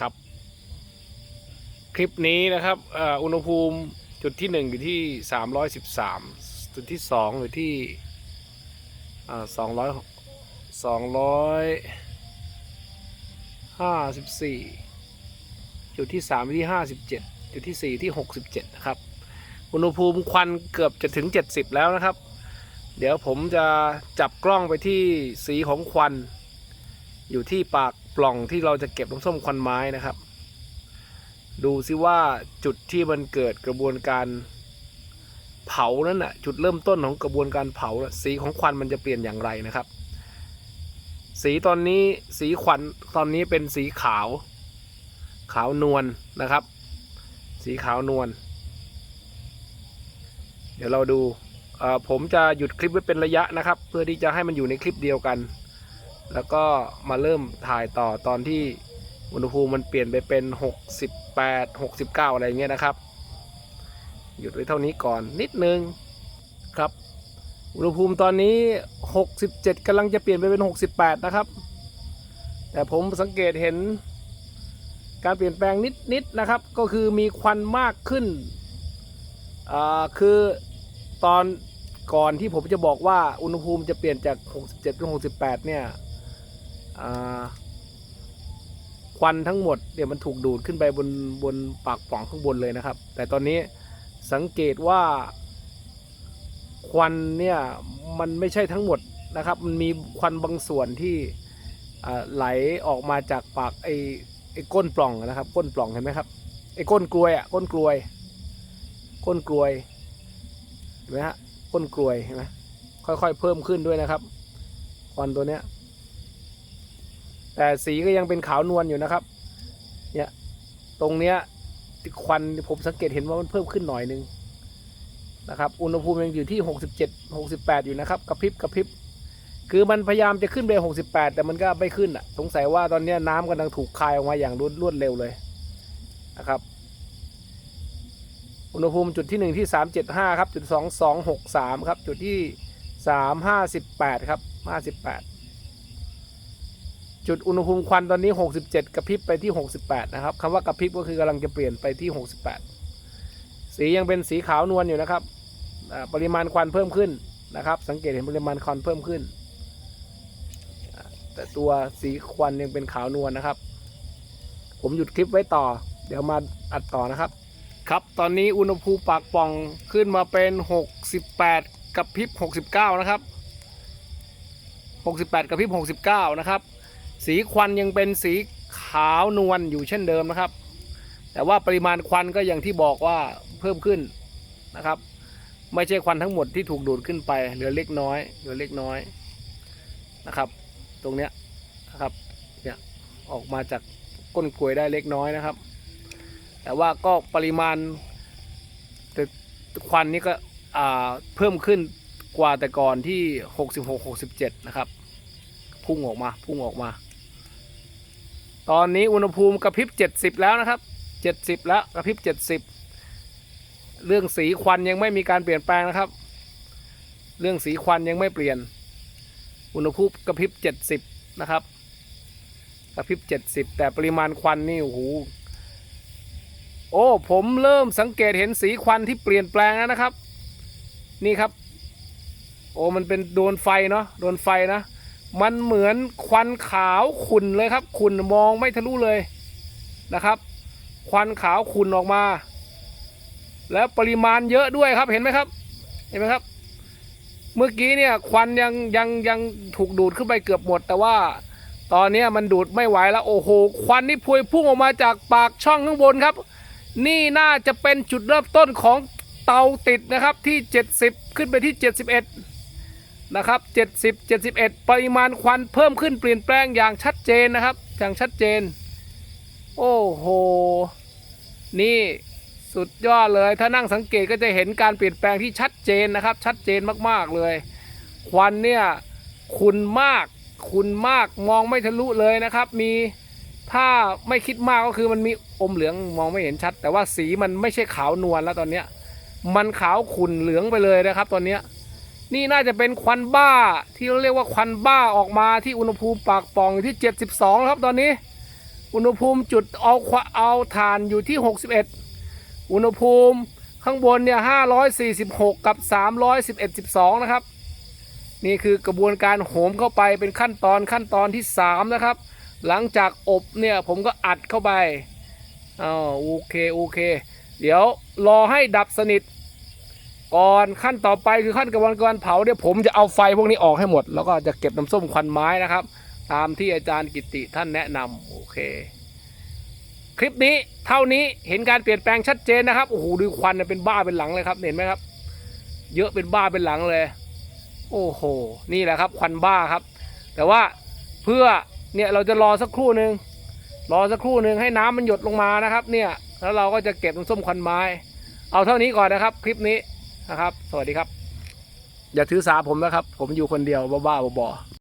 ครับ คลิปนี้นะครับอุณหภูมิจุดที่หนึ่งอยู่ที่สามร้อยสิบสามจุดที่สองอยู่ที่สองร้อยสองร้อยห้าสิบสี่จุดที่สามที่ห้าสิบเจ็ดจุดที่สี่ที่หกสิบเจ็ดนะครับ อุณหภูมิควันเกือบจะถึงเจ็ดสิบแล้วนะครับ เดี๋ยวผมจะจับกล้องไปที่สีของควันอยู่ที่ปาก ปล่องที่เราจะเก็บน้ำส้มควันไม้นะครับ ดูซิว่าจุดที่มันเกิดกระบวนการเผานั้นน่ะจุดเริ่มต้นของกระบวนการเผาสีของควันมันจะเปลี่ยนอย่างไรนะครับ สีตอนนี้สีควันตอนนี้เป็นสีขาว ขาวนวลนะครับ สีขาวนวลเดี๋ยวเราดูผมจะหยุดคลิปไว้เป็นระยะนะครับ เพื่อที่จะให้มันอยู่ในคลิปเดียวกัน แล้วก็มาเริ่มถ่ายต่อตอนที่อุณหภูมิมันเปลี่ยนไปเป็น 68 69 อะไรเงี้ยนะครับ หยุดไว้เท่านี้ก่อนนิดนึงครับ อุณหภูมิตอนนี้ 67กำลังจะเปลี่ยนไปเป็น 68 นะครับ แต่ผมสังเกตเห็นการเปลี่ยนแปลงนิดๆนะครับ ก็คือมีควันมากขึ้นอ่าคือตอนก่อนที่ผมจะบอกว่าอุณหภูมิจะเปลี่ยนจาก 67 เป็น 68 เนี่ย ควันทั้งหมดเดี๋ยวมันถูกดูดขึ้นไปบนบนปากปล่องข้างบนเลยนะครับ แต่ตอนนี้สังเกตว่าควันเนี่ยมันไม่ใช่ทั้งหมดนะครับ มันมีควันบางส่วนที่ไหลออกมาจากปากไอ้ไอ้ก้นปล่องนะครับ ก้นปล่องเห็นไหมครับไอ้ก้นกลวยอะก้นกลวย ก้นกลวยเห็นไหมฮะก้นกลวยเห็นไหมค่อยๆเพิ่มขึ้นด้วยนะครับควันตัวเนี้ย แต่สีก็ยังเป็นขาวนวลอยู่นะครับ เนี่ย ตรงเนี้ยควันผมสังเกตเห็นว่ามันเพิ่มขึ้นหน่อยนึงนะครับ อุณหภูมิยังอยู่ที่ 67 68 อยู่นะครับ กระพริบกระพริบ คือมันพยายามจะขึ้นไป 68 แต่มันก็ไม่ขึ้นอะ สงสัยว่าตอนนี้น้ำกำลังถูกคายออกมาอย่างรวดรวดเร็วเลยนะครับ อุณหภูมิจุดที่ 1 ที่ 375 ครับ จุด 2263 ครับ จุดที่ 358 ครับ 58 จุดอุณหภูมิควันตอนนี้ 67 กระพริบไปที่ 68 นะครับคำว่ากระพริบก็คือกำลังจะเปลี่ยนไปที่ 68 สียังเป็นสีขาวนวลอยู่นะครับปริมาณควันเพิ่มขึ้นนะครับ สังเกตเห็นปริมาณควันเพิ่มขึ้น แต่ตัวสีควันยังเป็นขาวนวลนะครับ ผมหยุดคลิปไว้ต่อ เดี๋ยวมาอัดต่อนะครับ ครับตอนนี้อุณหภูมิปากป่องขึ้นมาเป็น 68 กับพริบ 69 นะครับ 68 กับพริบ 69 นะครับ สีควันยังเป็นสีขาวนวลอยู่เช่นเดิมนะครับ แต่ว่าปริมาณควันก็อย่างที่บอกว่าเพิ่มขึ้นนะครับ ไม่ใช่ควันทั้งหมดที่ถูกดูดขึ้นไปเหลือเล็กน้อยเหลือเล็กน้อยนะครับ ตรงเนี้ยนะครับเนี่ยออกมาจากก้นกลวยได้เล็กน้อยนะครับ แต่ว่าก็ปริมาณแต่ควันนี้ก็เพิ่มขึ้นกว่าแต่ก่อนที่ 66 67 นะครับ พุ่งออกมาพุ่งออกมา ตอนนี้อุณหภูมิกระพริบ 70 แล้วนะครับ 70 แล้วกระพริบ 70 เรื่องสีควันยังไม่มีการเปลี่ยนแปลงนะครับ เรื่องสีควันยังไม่เปลี่ยน อุณหภูมิกระพริบ 70 นะครับกระพริบ 70 แต่ปริมาณควันนี่โอ้โหโอ้ผมเริ่มสังเกตเห็นสีควันที่เปลี่ยนแปลงแล้วนะครับ นี่ครับ โอ้มันเป็นโดนไฟเนาะโดนไฟนะ มันเหมือนควันขาวขุ่นเลยครับ ขุ่นมองไม่ทะลุเลยนะครับ ควันขาวขุ่นออกมา แล้วปริมาณเยอะด้วยครับเห็นไหมครับ เห็นไหมครับ เมื่อกี้เนี่ยควันยังยังยังถูกดูดขึ้นไปเกือบหมด แต่ว่าตอนนี้มันดูดไม่ไหวแล้วโอ้โหควันนี่พวยพุ่งออกมาจากปากช่องข้างบนครับ นี่น่าจะเป็นจุดเริ่มต้นของเตาติดนะครับที่ 70 ขึ้นไปที่ 71 นะครับ70 71 ปริมาณควันเพิ่มขึ้นเปลี่ยนแปลงอย่างชัดเจนนะครับ อย่างชัดเจน โอ้โห นี่สุดยอดเลย ถ้านั่งสังเกตก็จะเห็นการเปลี่ยนแปลงที่ชัดเจนนะครับ ชัดเจนมากๆเลย ควันเนี่ยขุนมากขุนมากมองไม่ทะลุเลยนะครับ มีถ้าไม่คิดมากก็คือมันมีอมเหลืองมองไม่เห็นชัด แต่ว่าสีมันไม่ใช่ขาวนวลแล้วตอนเนี้ย มันขาวขุ่นเหลืองไปเลยนะครับ ตอนเนี้ย นี่น่าจะเป็นควันบ้าที่เรียกว่าควันบ้าออกมาที่อุณหภูมิปากป่องอยู่ที่ 72 ครับตอนนี้ อุณหภูมิจุดเอาควเอาถ่านอยู่ที่ 61 อุณหภูมิข้างบนเนี่ย 546 กับ 311 12 นะครับ นี่คือกระบวนการโหมเข้าไปเป็นขั้นตอนขั้นตอนที่ 3 นะครับ หลังจากอบเนี่ยผมก็อัดเข้าไปอ๋อโอเคโอเค เดี๋ยวรอให้ดับสนิท ก่อนขั้นต่อไปคือขั้นกระบวนการเผาเดี๋ยผมจะเอาไฟพวกนี้ออกให้หมด แล้วก็จะเก็บน้ำส้มควันไม้นะครับ ตามที่อาจารย์กิติท่านแนะนำโอเค คลิปนี้เท่านี้เห็นการเปลี่ยนแปลงชัดเจนนะครับโอ้โหดูควันเนี่ยเป็นบ้าเป็นหลังเลยครับเห็นไหมครับ เยอะเป็นบ้าเป็นหลังเลย โอ้โหนี่แหละครับ ควันบ้าครับ แต่ว่าเพื่อเนี่ยเราจะรอสักครู่หนึ่งรอสักครู่หนึ่งให้น้ำมันหยดลงมานะครับ เนี่ยแล้วเราก็จะเก็บน้ำส้มควันไม้ เอาเท่านี้ก่อนนะครับ คลิปนี้ นะครับ สวัสดีครับ อย่าถือสาผมนะครับ ผมอยู่คนเดียวบ้าๆบอๆ